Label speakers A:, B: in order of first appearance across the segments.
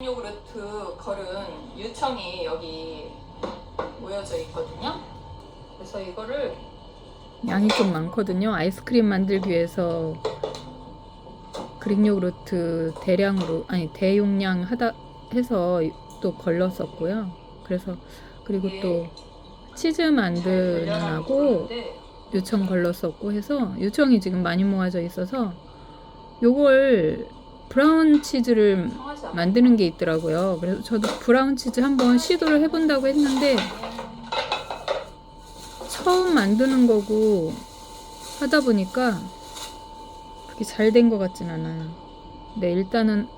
A: 요구르트 걸은 유청이 여기 모여져 있거든요. 그래서 이거를
B: 양이 좀 많거든요. 아이스크림 만들기 위해서 그릭 요구르트 대량으로 아니 대용량 하다 해서 또 걸렀었고요. 그래서 그리고 또 치즈 만드는 하고 요청 걸렀었고 해서 요청이 지금 많이 모아져 있어서 요걸 브라운 치즈를. 만드는 게 있더라고요. 그래서 저도 브라운 치즈 한번 시도를 해본다고 했는데 처음 만드는 거고 하다 보니까 그렇게 잘 된 것 같진 않아요. 근데 일단은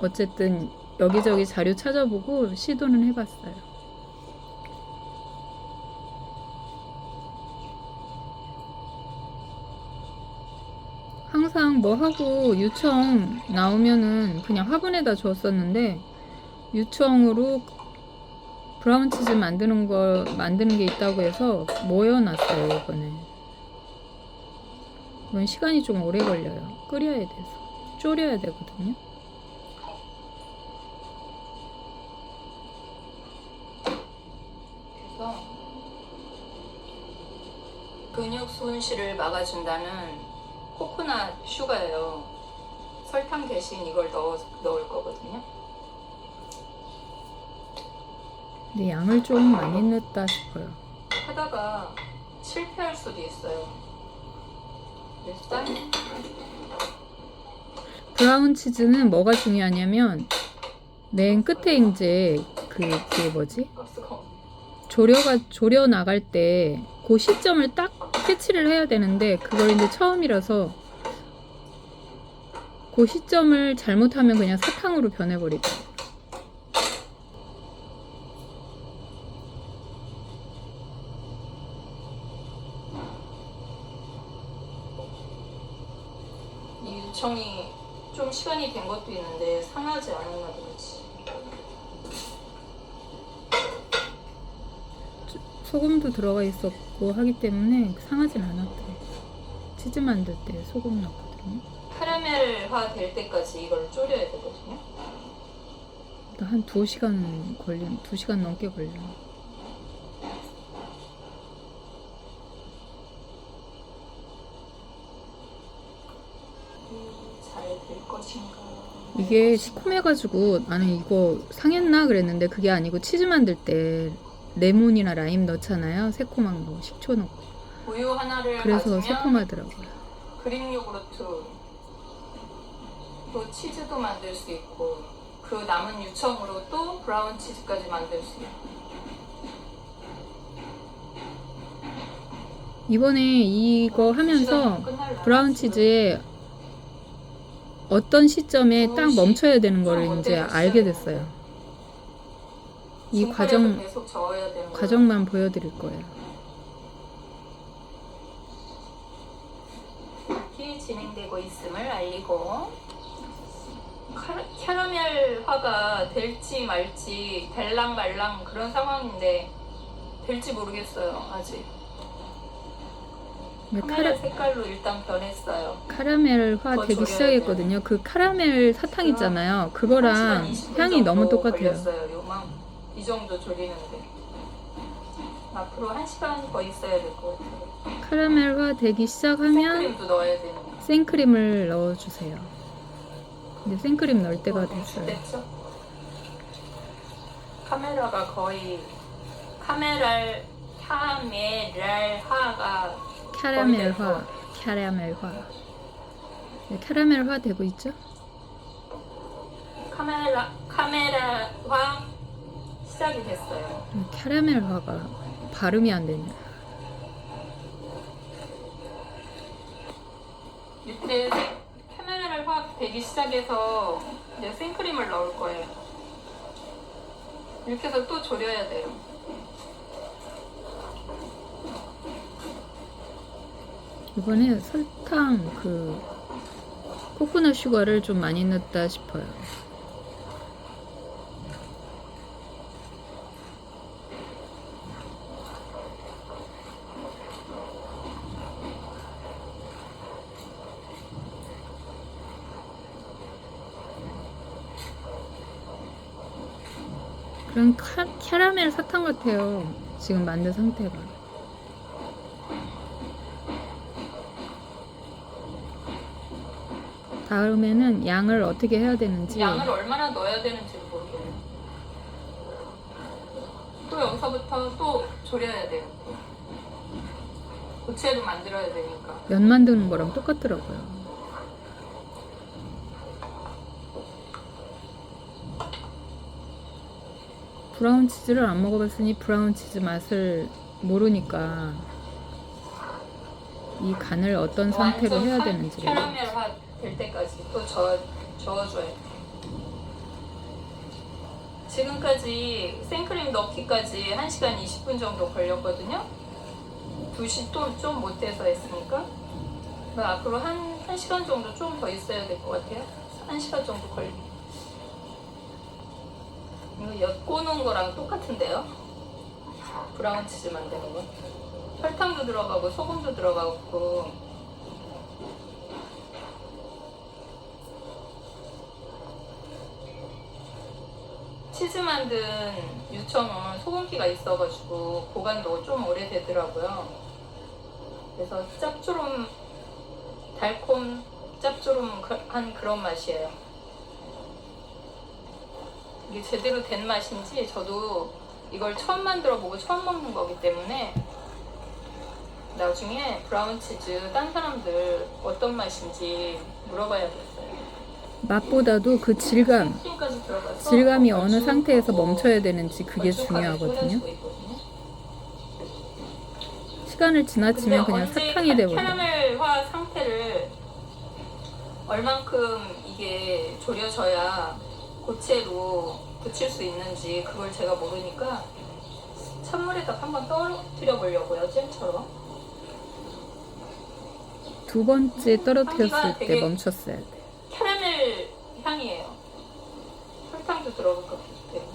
B: 어쨌든 여기저기 자료 찾아보고 시도는 해봤어요. 항상 뭐 하고 유청 나오면은 그냥 화분에다 줬었는데 유청으로 브라운 치즈 만드는 거 만드는 게 있다고 해서 모여놨어요 이번에. 이건 시간이 좀 오래 걸려요. 끓여야 돼서 졸여야 되거든요.
A: 근육 손실을 막아준다는 코코넛 슈가예요. 설탕 대신 이걸 넣어 넣을 거거든요.
B: 근데 양을 좀 많이 넣었다 싶어요.
A: 하다가 실패할 수도 있어요. 일단
B: 브라운 치즈는 뭐가 중요하냐면 맨 끝에 이제 그 그게 뭐지?
A: 가스가 없-
B: 조려가 조려 나갈 때 그 시점을 딱 캐치를 해야 되는데 그걸 이제 처음이라서 그 시점을 잘못하면 그냥 사탕으로 변해버리죠.
A: 이 유청이 좀 시간이 된 것도 있는데 상하지 않았나 보지.
B: 소금도 들어가 있었고 하기 때문에 상하진 않았더라고요. 치즈 만들 때 소금 넣거든요.
A: 카라멜화 될 때까지 이걸 졸여야 되거든요.
B: 한 2시간 걸린, 2시간 넘게 걸려요.
A: 것인가.
B: 이게 시큼해가지고 나는 이거 상했나 그랬는데 그게 아니고 치즈 만들 때 레몬이나 라임 넣잖아요. 새콤한 거, 식초 넣고.
A: 우유 하나를
B: 그래서 새콤하더라고요.
A: 그릭 요구르트 또 치즈도 만들 수 있고 그 남은 유청으로 또 브라운 치즈까지 만들 수 있고
B: 이번에 이거 하면서
A: 시간이 끝날라.
B: 브라운 치즈에 어떤 시점에 딱 멈춰야 되는 거를 이제 알게 됐어요. 이 과정. 과정만 보여드릴 거예요.
A: 이렇게 진행되고 있음을 알리고 캐러멜화가 될지 말지 될랑 말랑 그런 상황인데 될지 모르겠어요 아직 카메라
B: 카라,
A: 색깔로 일단 변했어요
B: 카라멜화
A: 더
B: 되기 시작했거든요. 그 카라멜 사탕 있잖아요. 그거랑
A: 1시간 20분
B: 향이 너무 똑같아요.
A: 걸렸어요 이 정도 졸이는데 앞으로 1시간 더 있어야 될 것 같아요
B: 카라멜화 되기 시작하면
A: 생크림도 넣어야 되는 거
B: 생크림을 넣어주세요. 이제 생크림 넣을 때가 됐어요.
A: 됐죠? 카메라가 거의 카메랄 카메랄화가
B: 캐러멜화, 캐러멜화. 네, 캐러멜화 되고 있죠?
A: 카메라 카메라화 시작이 됐어요.
B: 음, 캐러멜화가 발음이 안 되네.
A: 이때 카메라를 화학 되기 시작해서 이제 생크림을 넣을 거예요. 이렇게 해서 또 졸여야 돼요.
B: 이번에 설탕 그 코코넛 슈가를 좀 많이 넣었다 싶어요. 카, 캐러멜 사탕 같아요. 지금 만든 상태가. 다음에는 양을 어떻게 해야 되는지
A: 양을 얼마나 넣어야 되는지 모르겠어요. 또 여기서부터 또 졸여야 돼요. 고체로 만들어야 되니까.
B: 면 만드는 거랑 똑같더라고요. 브라운 치즈를 안 먹어봤으니 브라운 치즈 맛을 모르니까 이 간을 어떤 상태로
A: 완전
B: 해야
A: 카-
B: 되는지
A: 캐러멜화 될 때까지 또 저어, 저어줘야 돼. 지금까지 생크림 넣기까지 1시간 20분 정도 걸렸거든요. 2시 또 좀 못해서 했으니까. 그 앞으로 한, 1시간 정도 좀 더 있어야 될 것 같아요. 1시간 정도 걸리 이거 엿고는 거랑 똑같은데요? 브라운 치즈 만드는 거. 설탕도 들어가고 소금도 들어가고 치즈 만든 유청은 소금기가 있어가지고 보관도 좀 오래되더라고요. 그래서 짭조름, 달콤, 짭조름한 그런 맛이에요. 이게 제대로 된 맛인지 저도 이걸 처음 만들어 보고 처음 먹는 거기 때문에 나중에 브라운 치즈 딴 사람들 어떤 맛인지 물어봐야겠어요.
B: 맛보다도 그 질감, 질감이 어느 상태에서 멈춰야 되는지 그게 중요하거든요. 시간을 지나치면 그냥 사탕이
A: 카-
B: 돼버려.
A: 캐러멜화 상태를 얼만큼 이게 졸여져야 고체로 붙일 수 있는지 그걸 제가 모르니까 찬물에다 한번 떨어뜨려 보려고요 잼처럼
B: 두 번째 떨어뜨렸을 때 멈췄어야 돼.
A: 캐러멜 향이에요 설탕도 들어갈 것 때문에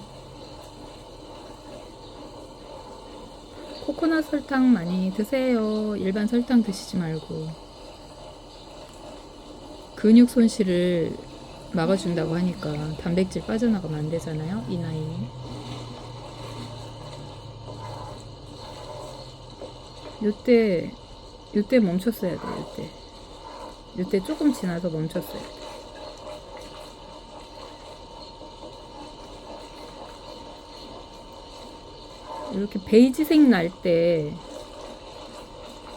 B: 코코넛 설탕 많이 드세요. 일반 설탕 드시지 말고. 근육 손실을 막아준다고 하니까 단백질 빠져나가면 안 되잖아요. 이 나이에. 요때, 요때 멈췄어야 돼, 요때. 요때 조금 지나서 멈췄어야 돼. 이렇게 베이지색 날 때,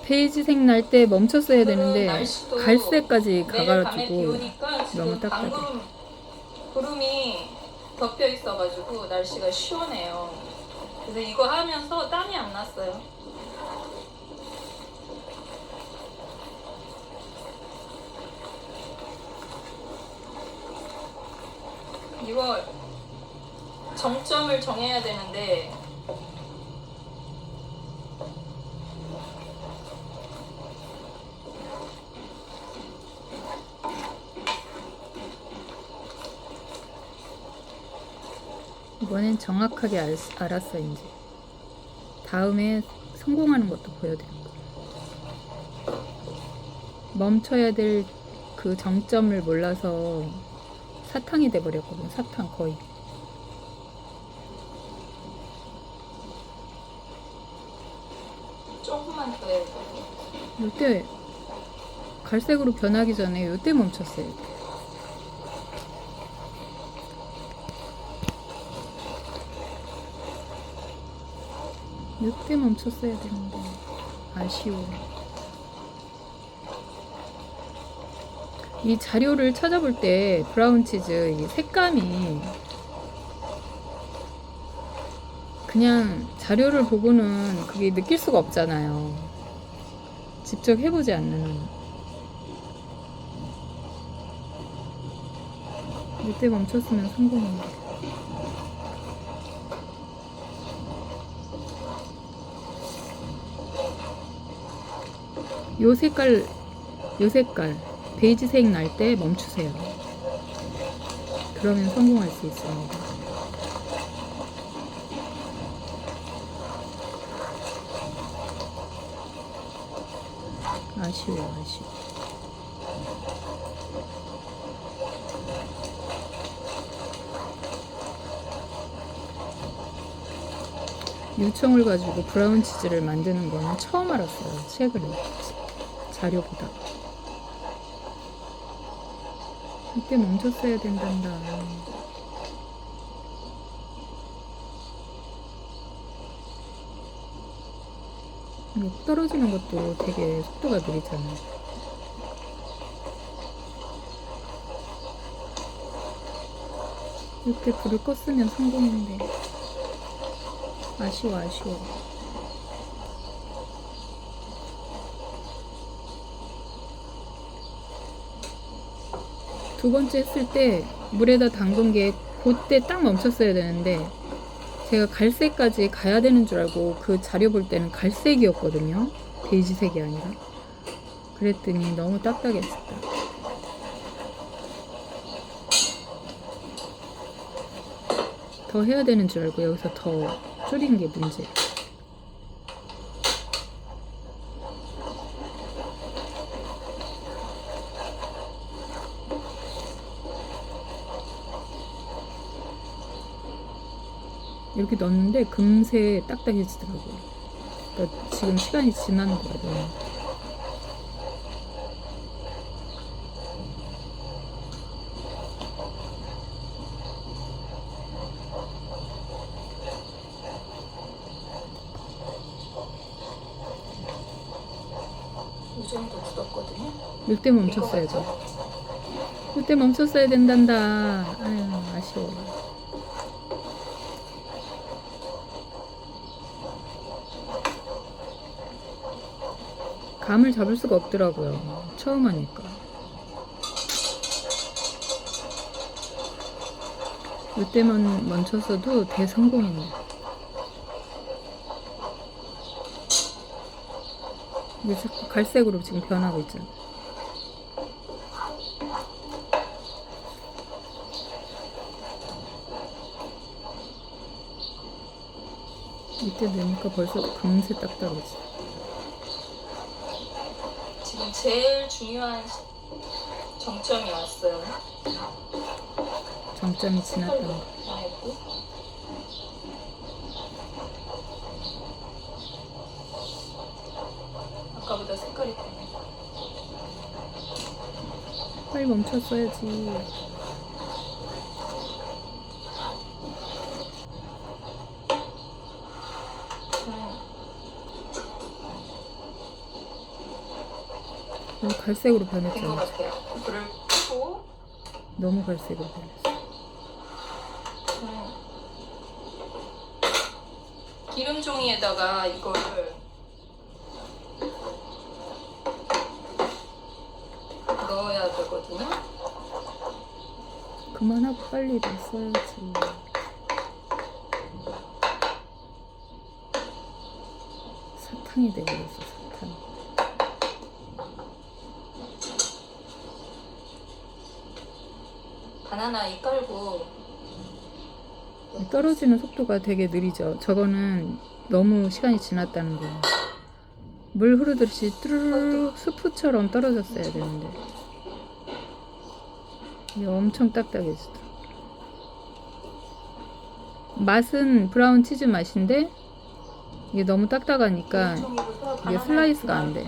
B: 베이지 색 날 때 멈췄어야 되는데, 갈색까지 가가지고, 너무 딱딱해.
A: 구름이 덮여 있어가지고 날씨가 시원해요. 그래서 이거 하면서 땀이 안 났어요. 이거 정점을 정해야 되는데
B: 이번엔 정확하게 알, 알았어, 이제. 다음에 성공하는 것도 보여드릴 거야. 멈춰야 될 그 정점을 몰라서 사탕이 돼버렸거든, 사탕 거의.
A: 조금만 더 돼.
B: 요때 갈색으로 변하기 전에 요때 멈췄어요. 요때. 요때 멈췄어야 되는데 아쉬워. 이 자료를 찾아볼 때 브라운 치즈 이 색감이 그냥 자료를 보고는 그게 느낄 수가 없잖아요. 직접 해보지 않는 한. 이때 멈췄으면 성공인데. 요 색깔, 요 색깔, 베이지색 날 때 멈추세요. 그러면 성공할 수 있습니다. 아쉬워, 아쉬워. 유청을 가지고 브라운 치즈를 만드는 거는 처음 알았어요. 최근에 자료 보다가. 이때 멈췄어야 된단다. 이거 떨어지는 것도 되게 속도가 느리잖아. 이때 불을 껐으면 성공인데. 아쉬워, 아쉬워. 두 번째 했을 때 물에다 담근 게 그때 딱 멈췄어야 되는데 제가 갈색까지 가야 되는 줄 알고 그 자료 볼 때는 갈색이었거든요. 베이지색이 아니라. 그랬더니 너무 딱딱했었다. 더 해야 되는 줄 알고 여기서 더 줄인 게 문제. 이렇게 넣었는데 금세 딱딱해지더라고요. 그러니까 지금 시간이 지나는 거거든요.
A: 이 정도 굳었거든요.
B: 이때 멈췄어야죠. 이때 멈췄어야 된단다. 아유, 아쉬워. 감을 잡을 수가 없더라고요. 처음 하니까. 이때만 멈췄어도 대성공이네. 이게 자꾸 갈색으로 지금 변하고 있잖아. 이때 넣으니까 벌써 금세 딱딱해지.
A: 제일 중요한 시- 정점이 왔어요.
B: 정점이 지났던 거.
A: 했고 아까보다 색깔이.
B: 빨리 멈췄어야지.
A: 음,
B: 너무 갈색으로
A: 된것
B: 변했잖아. 너무 갈색으로 변했어.
A: 음, 기름 종이에다가 이거를 넣어야 되거든요.
B: 그만하고 빨리 냈어야지. 사탕이 돼버렸어, 사탕.
A: 바나나 이 깔고
B: 떨어지는 속도가 되게 느리죠. 저거는 너무 시간이 지났다는 거예요. 물 흐르듯이 뚜루룩 스프처럼 떨어졌어야 되는데. 이게 엄청 딱딱해지더라. 맛은 브라운 치즈 맛인데 이게 너무 딱딱하니까 이게 슬라이스가 안 돼.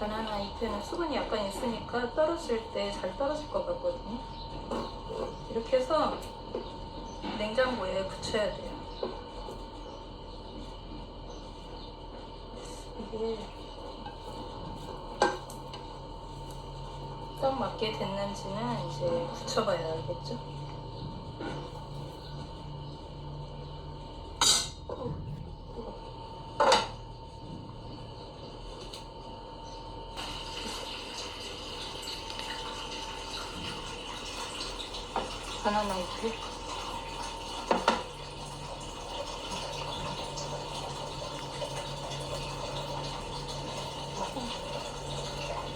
A: 바나나 잎에는 수분이 약간 있으니까 떨어질 때잘 떨어질 것 같거든요. 이렇게 해서 냉장고에 붙여야 돼요. 이게 딱 맞게 됐는지는 이제 붙여봐야 알겠죠? 바나나 잎을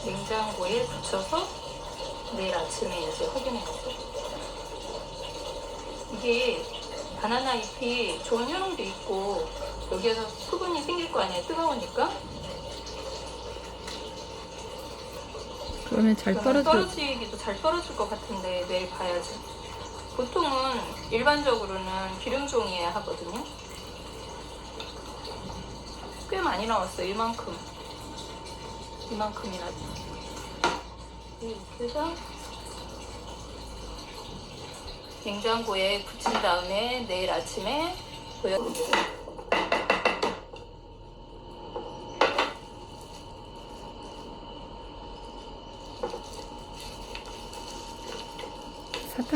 A: 냉장고에 붙여서 내일 아침에 이제 확인해 보세요. 이게 바나나 잎이 좋은 효능도 있고 여기에서 수분이 생길 거 아니에요 뜨거우니까
B: 그러면 잘 떨어져.
A: 떨어지기도 잘 떨어질 것 같은데 내일 봐야지. 보통은 일반적으로는 기름종이에 하거든요. 꽤 많이 나왔어요. 이만큼. 이만큼이나. 이렇게 해서 냉장고에 붙인 다음에 내일 아침에 보여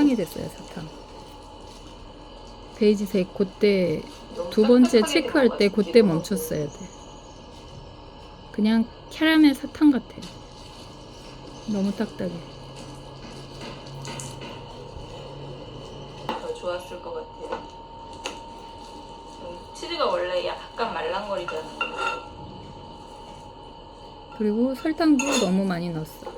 B: 사탕이 됐어요, 사탕. 베이지색 그때 두 번째 체크할
A: 때된
B: 그때 멈췄어야 돼. 그냥 캐러멜 사탕 같아. 너무 딱딱해.
A: 더 좋았을 것 같아요. 음, 치즈가 원래 약간 말랑거리잖아요.
B: 그리고 설탕도 너무 많이 넣었어.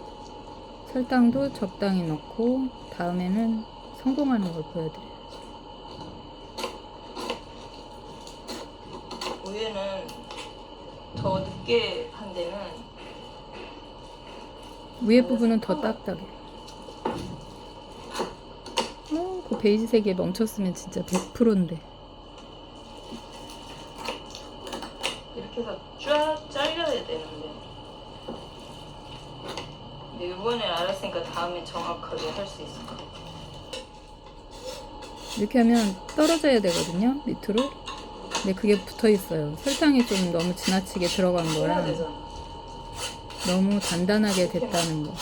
B: 설탕도 적당히 넣고 다음에는 성공하는 걸 보여드려요.
A: 우유는 더 늦게 한 데는
B: 위에 부분은 더 딱딱해. 어, 그 베이지색에 멈췄으면 진짜 100%인데.
A: 이렇게 해서 쫙 잘려야 되는데 이번에 알았으니까 다음에 정확하게 할 수 있을 것 같아요.
B: 이렇게 하면 떨어져야 되거든요, 밑으로. 근데 그게 붙어 있어요. 설탕이 좀 너무 지나치게 들어간 거라. 너무 단단하게 됐다는 거.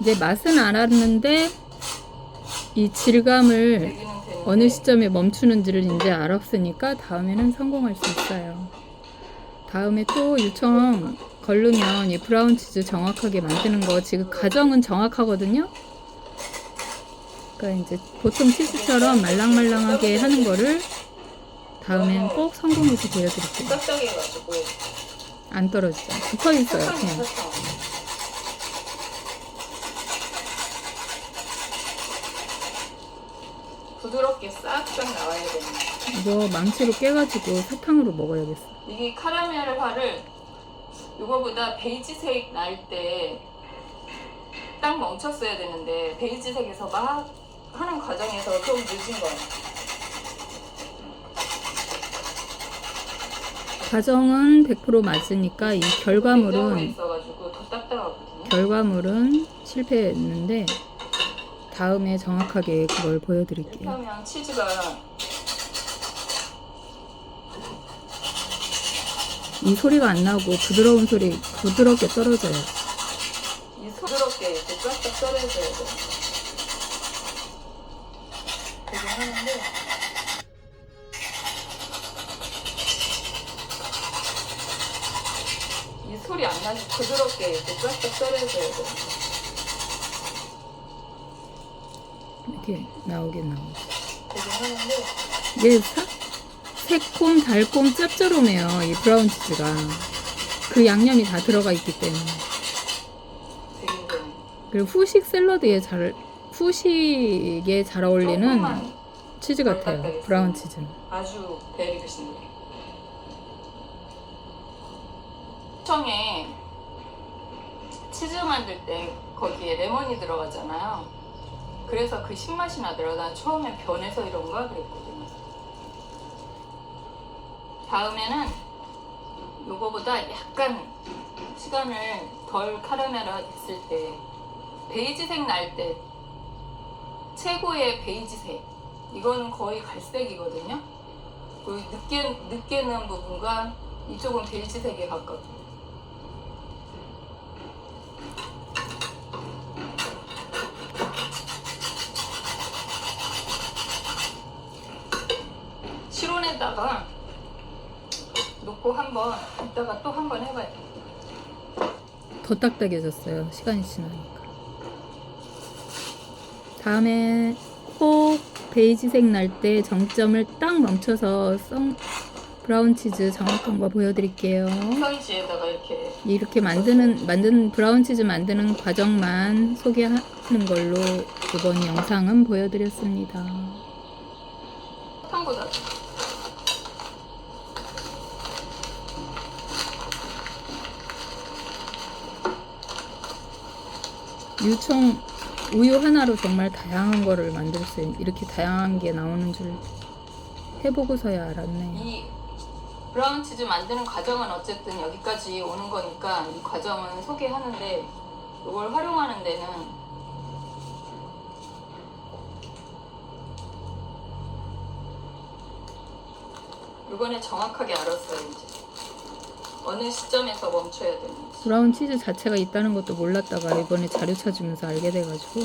B: 이제 맛은 알았는데 이 질감을 어느 시점에 멈추는지를 이제 알았으니까 다음에는 성공할 수 있어요. 다음에 또 요청 걸르면 이 브라운 치즈 정확하게 만드는 거 지금 가정은 정확하거든요. 그러니까 이제 보통 치즈처럼 말랑말랑하게 하는 거를 다음엔 꼭 성공해서 보여드릴게요. 안 떨어지죠. 붙어 있어요. 그냥.
A: 부드럽게 싹싹 나와야 되는
B: 이거 망치로 깨가지고 사탕으로 먹어야겠어.
A: 이게 카라멜 화를 이거보다 베이지색 날 때 딱 멈췄어야 되는데 베이지색에서 막 하는 과정에서 좀 늦은 거야.
B: 가정은 100% 맞으니까 이 결과물은
A: 있어가지고 더 딱딱하거든요.
B: 결과물은 실패했는데 다음에 정확하게 그걸 보여드릴게요.
A: 하면 치즈가
B: 이 소리가 안 나고 부드러운 소리 부드럽게 떨어져요.
A: 이 부드럽게 이렇게 쫙쫙 떨어져야 돼. 되게 하는데 이 소리 안 나지 부드럽게 이렇게 쫙쫙 떨어져야 돼.
B: 이렇게 나오긴 나오고.
A: 되게 하는데
B: 이게 사, 새콤 달콤 짭조름해요. 이 브라운 치즈가 그 양념이 다 들어가 있기 때문에. 그리고 후식 샐러드에 잘 후식에 잘 어울리는 치즈 같아요. 브라운 치즈는.
A: 아주 베리 드신데. 청에 치즈 만들 때 거기에 레몬이 들어가잖아요. 그래서 그 신맛이 나더라고. 난 처음에 변해서 이런가 그랬거든요. 다음에는 요거보다 약간 시간을 덜 카라멜화 했을 때 베이지색 날 때 최고의 베이지색 이거는 거의 갈색이거든요. 그 늦게 늦게 는 부분과 이쪽은 베이지색에 가깝고. 실온에다가 놓고 한번 이따가 또 한 번 해봐요.
B: 더 딱딱해졌어요. 시간이 지나니까. 다음에 꼭 베이지색 날 때 정점을 딱 멈춰서 썬 브라운 치즈 정확한 거 보여드릴게요.
A: 선지에다가 이렇게
B: 이렇게 만드는 만드는 브라운 치즈 만드는 과정만 소개하는 걸로 이번 영상은 보여드렸습니다.
A: 사탕보다
B: 유청 우유 하나로 정말 다양한 거를 만들 수 있는 이렇게 다양한 게 나오는 줄 해보고서야 알았네.
A: 이 브라운 치즈 만드는 과정은 어쨌든 여기까지 오는 거니까 이 과정은 소개하는데 이걸 활용하는 데는 이번에 정확하게 알았어요 이제 어느 시점에서 멈춰야 되는지.
B: 브라운 치즈 자체가 있다는 것도 몰랐다가 이번에 자료 찾으면서 알게 돼가지고.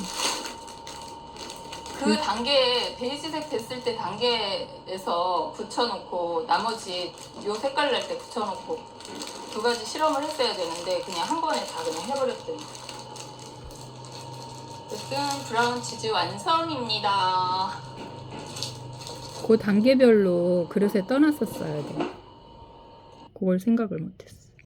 A: 그 단계에 베이지색 됐을 때 단계에서 붙여놓고 나머지 요 색깔 날 때 붙여놓고 두 가지 실험을 했어야 되는데 그냥 한 번에 다 그냥 해버렸더니. 어쨌든 브라운 치즈 완성입니다.
B: 그 단계별로 그릇에 떠놨었어야 돼. 그걸 생각을 못했어.